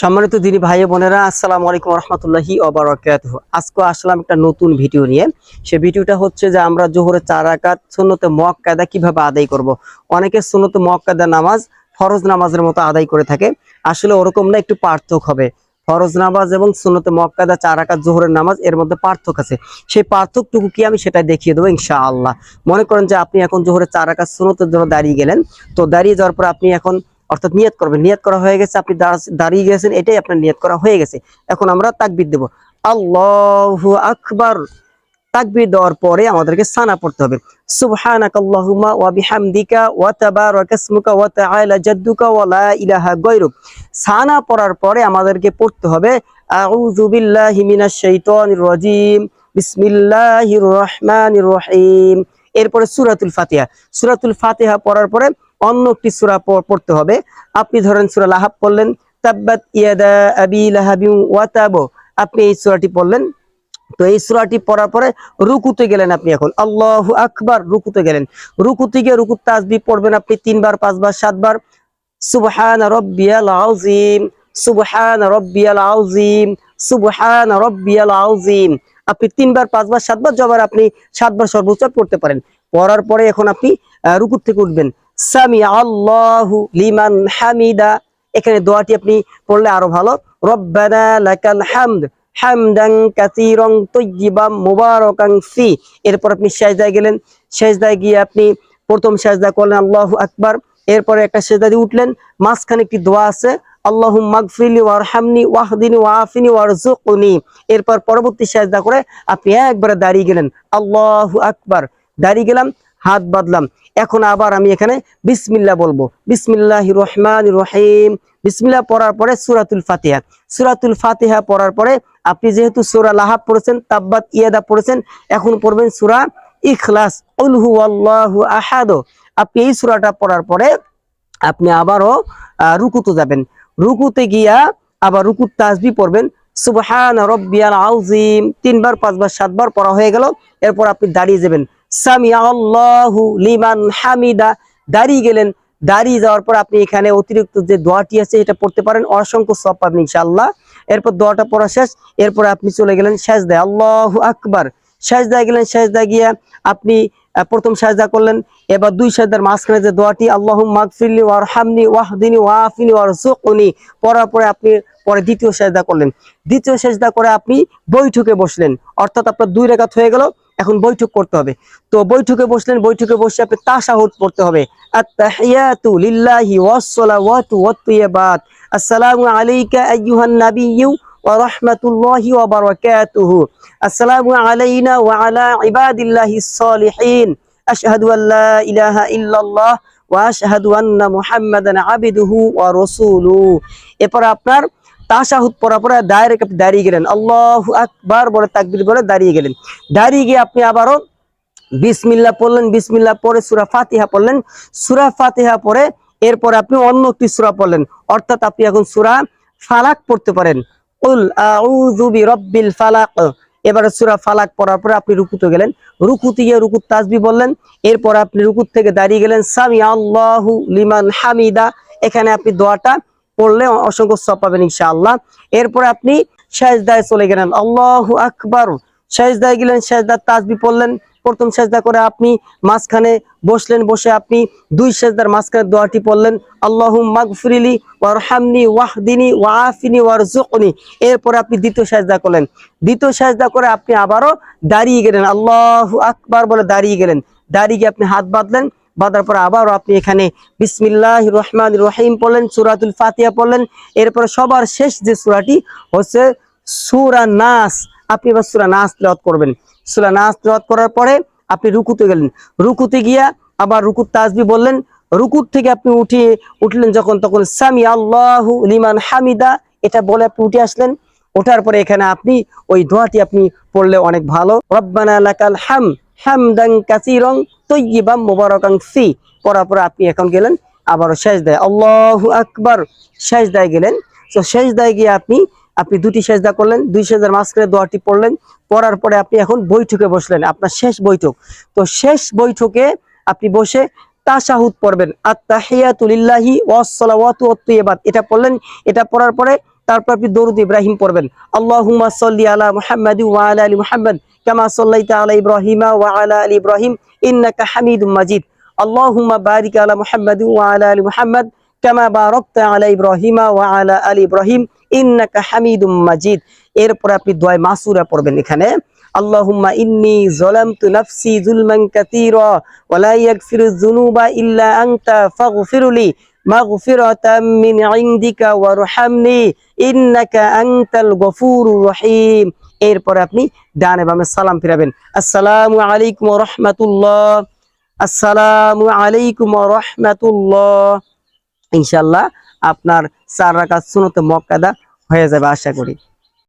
সম্মানিত দিনী ভাই বোনেরা, আসসালামু আলাইকুম রহমতুল্লাহি ওবরাকাত আজকে আসলাম একটা নতুন ভিডিও নিয়ে। সে ভিডিওটা হচ্ছে যে আমরা জোহরে চার রাকাত সুন্নতে মক কায়দা কীভাবে আদায় করব। অনেকে সুন্নতে মক কায়দা নামাজ ফরজ নামাজের মতো আদায় করে থাকে। আসলে ওরকম না, একটু পার্থক্য হবে। ফরজ নামাজ এবং সুন্নতে মক কায়দা চার রাকাত জোহরের নামাজ এর মধ্যে পার্থক্য আছে। সেই পার্থক্যটুকু কি আমি সেটা দেখিয়ে দেবো ইনশাআল্লাহ। মনে করেন যে আপনি এখন জোহরে চার রাকাত সুন্নতের জন্য দাঁড়িয়ে গেলেন। তো দাঁড়িয়ে যাওয়ার পর আপনি এখন অর্থাৎ নিয়ত করবেন। নিয়ত করা হয়ে গেছে, আপনি দাঁড়িয়ে গেছেন, এটাই আপনার নিয়ত করা হয়ে গেছে। এখন আমরা তাকবির দেব। আল্লাহু আকবার। তাকবির দেওয়ার পরে আমাদেরকে সানা পড়তে হবে। আমাদেরকে পড়তে হবে এরপরে সূরাতুল ফাতিহা। সূরাতুল ফাতিহা পড়ার পরে অন্য একটি সূরা পড়তে হবে। আপনি ধরেন সূরা লাহাব পড়লেন, তাব্বাত ইয়াদা আবি লাহাবিন ওয়া তাব। আপনি এই সূরাটি পড়লেন। তো এই সূরাটি পড়ার পরে রুকুতে গেলেন আপনি এখন। আল্লাহু আকবার, রুকুতে গেলেন। রুকুতে গিয়ে রুকুত তাসবিহ পড়বেন আপনি তিনবার, পাঁচবার, সাতবার। সুবহান রব্বিয়াল আযীম, সুবহান রব্বিয়াল আযীম, সুবহান রব্বিয়াল আযীম। আপনি তিনবার, পাঁচবার, সাতবার জবার আপনি সাতবার সর্বোচ্চ পড়তে পারেন। পড়ার পরে এখন আপনি রুকুত থেকে উঠবেন। এখানে দোয়াটি আপনি পড়লে আরও ভালো। এরপর আপনি গেলেন। গিয়ে আপনি প্রথম করলেন এরপরে একটা দিয়ে উঠলেন। মাঝখানে একটি দোয়া আছে পরবর্তী করে আপনি একবারে দাঁড়িয়ে গেলেন। আল্লাহু আকবার। দাঁড়িয়ে গেলাম। হাত বাঁধলাম। এখন আবার আমি এখানে বিসমিল্লাহ বলব। বিসমিল্লাহির রহমানির রহিম। বিসমিল্লাহ পড়ার পরে সূরাতুল ফাতিহা। সূরাতুল ফাতিহা পড়ার পরে আপনি যেহেতু সূরা লাহাব পড়েছেন, তাব্বাত ইয়াদা পড়েছেন, এখন পড়বেন সূরা ইখলাস। কুল হুয়াল্লাহু আহাদ। আপনি এই সুরাটা পড়ার পরে আপনি আবারও রুকুতে যাবেন। রুকুতে গিয়া আবার রুকুত তাজবি পড়বেন। সুবহান রব্বিয়াল আউজিম তিনবার, পাঁচবার, সাতবার পড়া হয়ে গেল। এরপর আপনি দাঁড়িয়ে যাবেন। সামি আল্লাহু লিমান হামিদা। দাঁড়িয়ে গেলেন। দাঁড়িয়ে যাওয়ার পর আপনি এখানে অতিরিক্ত যে দোয়াটি আছে, এটা পড়তে পারেন। অসংখ্য সব পাবেন ইনশাআল্লাহ। এরপর দোয়াটা পড়া শেষ। এরপর আপনি চলে গেলেন সাজদায়। আল্লাহু আকবার। সাজদায় গেলেন, সাজদায় গিয়া আপনি প্রথম সাজদা করলেন। এবার দুই সাজদার মাঝখানে যে দোয়াটি আল্লাহুম মাগফিরলি ওয়ারহামনি ওয়াহদিনি ওয়াআফিনি ওয়ারজুকনি পড়ার পরে আপনি পরে দ্বিতীয় সাজদা করলেন। দ্বিতীয় সাজদা করে আপনি বৈঠকে বসলেন। অর্থাৎ আপনার দুই রেখাত হয়ে গেল। এখন বৈঠক করতে হবে। তো বৈঠকে বসলেন, বৈঠকে বসে আপনি তাশাহুদ পড়তে হবে। আত্তাহিয়াতু লিল্লাহি ওয়াসসালাওয়াতু ওয়াত-তাইয়্যিবাত ওয়া রাহমাতুল্লাহি ওয়া বারাকাতুহু। আসসালামু আলাইনা ওয়া আলা ইবাদিল্লাহিস সালিহিন আশহাদু আল ইলাহা ইল্লাল্লাহ ওয়া আশহাদু এরপর আপনার তাশাহুদ পড়া পরে ডাইরেক্ট আপনি দাঁড়িয়ে গেলেন। আল্লাহু আকবার বলে তাকবীর বলে দাঁড়িয়ে গেলেন। দাঁড়িয়ে গিয়ে আপনি আবারও বিসমিল্লাহ পড়লেন, বিসমিল্লাহ পরে সূরা ফাতিহা পড়লেন। সুরা ফাতিহা পরে এরপর আপনি অন্য একটি সূরা পড়লেন। অর্থাৎ আপনি এখন সুরা ফালাক পড়তে পারেন। ফালাক। এবারে সুরা ফালাক পড়ার পরে আপনি রুকুতে গেলেন। রুকুতে গিয়ে রুকুত তাসবিহ বললেন। এরপর আপনি রুকুত থেকে দাঁড়িয়ে গেলেন। সামি আল্লাহু লিমান হামিদা। এখানে আপনি দোয়াটা পড়লে অসংখ্য সব পাবেন ইনশাআল্লাহ। এরপর আপনি সাজদায় চলে গেলেন। আল্লাহু আকবার। সাজদায় গেলেন সাজদার তাসবি পড়লেন। প্রথম সাজদা করে আপনি মাঝখানে বসলেন, বসে আপনি দুই সাজদার মাঝখানে দোয়াটি পড়লেন। আল্লাহ মাগফিরিলি ওয়ারহামনি ওয়াহদিনি ওয়াআফিনি ওয়ারজুকনি এরপরে আপনি দ্বিতীয় সাজদা করলেন। দ্বিতীয় সাজদা করে আপনি আবারও দাঁড়িয়ে গেলেন। আল্লাহ আকবার বলে দাঁড়িয়ে গেলেন। দাঁড়িয়ে গিয়ে আপনি হাত বাঁধলেন। বাঁধার পর আবারও আপনি এখানে বিসমিল্লাহ রহমান রহিম পড়লেন, সুরাতুল ফাতিহা পড়লেন। এরপর সবার শেষ যে সুরাটি হচ্ছে সুরা নাস। আপনি এবার সূরা নাস তেলাওয়াত করবেন। সূরা নাস তেলাওয়াত করার পরে আপনি রুকুতে গেলেন। রুকুতে গিয়া আবার রুকুত তাজবি বললেন। রুকুর থেকে আপনি উঠিয়ে উঠলেন যখন, তখন সামি আল্লাহু লিমান হামিদা, এটা বলে আপনি উঠে আসলেন। ওঠার পরে এখানে আপনি ওই দোয়াটি আপনি পড়লে অনেক ভালো। রব্বানা লাকাল হাম হামদান কাসীরান তাইয়িবাম মুবারাকান ফি। পড়ার পরে আপনি এখন গেলেন, আবারও সেজদায়। আল্লাহু আকবার, সেজদায় গেলেন। তো সেজদায় গিয়ে আপনি আপনি দুটি সেজদা করলেন, দুই সেজদার মাঝখানে দোয়াটি পড়লেন। পড়ার পরে আপনি এখন বৈঠকে বসলেন, আপনার শেষ বৈঠক। তো শেষ বৈঠকে আপনি বসে তাশাহুদ পড়বেন। আত্তাহিয়াতু লিল্লাহি ওয়াস সালাওয়াতু ওয়াত-তাইয়্যিবাত এটা পড়লেন, এটা পড়ার পরে তারপর আপনি দরুদ ইব্রাহিম পড়বেন। আল্লাহুম্মা সাল্লি আলা মুহাম্মাদি ওয়া আলা আলি মুহাম্মাদ, কামা সাল্লাইতা আলা ইব্রাহিমা ওয়া আলা আলি ইব্রাহিম, ইন্নাকা হামিদুম মাজিদ। আল্লাহুম্মা বারিক আলা মুহাম্মাদি ওয়া আলা আলি মুহাম্মাদ, কামা বারাকতা আলা ইব্রাহিমা ওয়া আলা আলি ইব্রাহিম, ইন্নাকা হামিদুম মাজিদ। এরপর আপনি দোয়া মাসুরা পড়বেন এখানে। আল্লাহুম্মা ইন্নী যালামতু নাফসি যুলমান কাতীরা ওয়া লা ইয়াগফিরু যুনুবা ইল্লা আনতা ফাগফিরলি মিন ইনদিকা ওয়ারহামনি, ইন্নাকা আনতাল গফুরুর রহিম। এরপর আপনি ডানে সালাম ফিরাবেন। আসসালামু আলাইকুম রাহমাতুল্লাহ। আসসালামু আলাইকুম রাহমাতুল্লাহ। ইনশাআল্লাহ আপনার চার রাকাত সুন্নতে মক্কাদা হয়ে যাবে, আশা করি।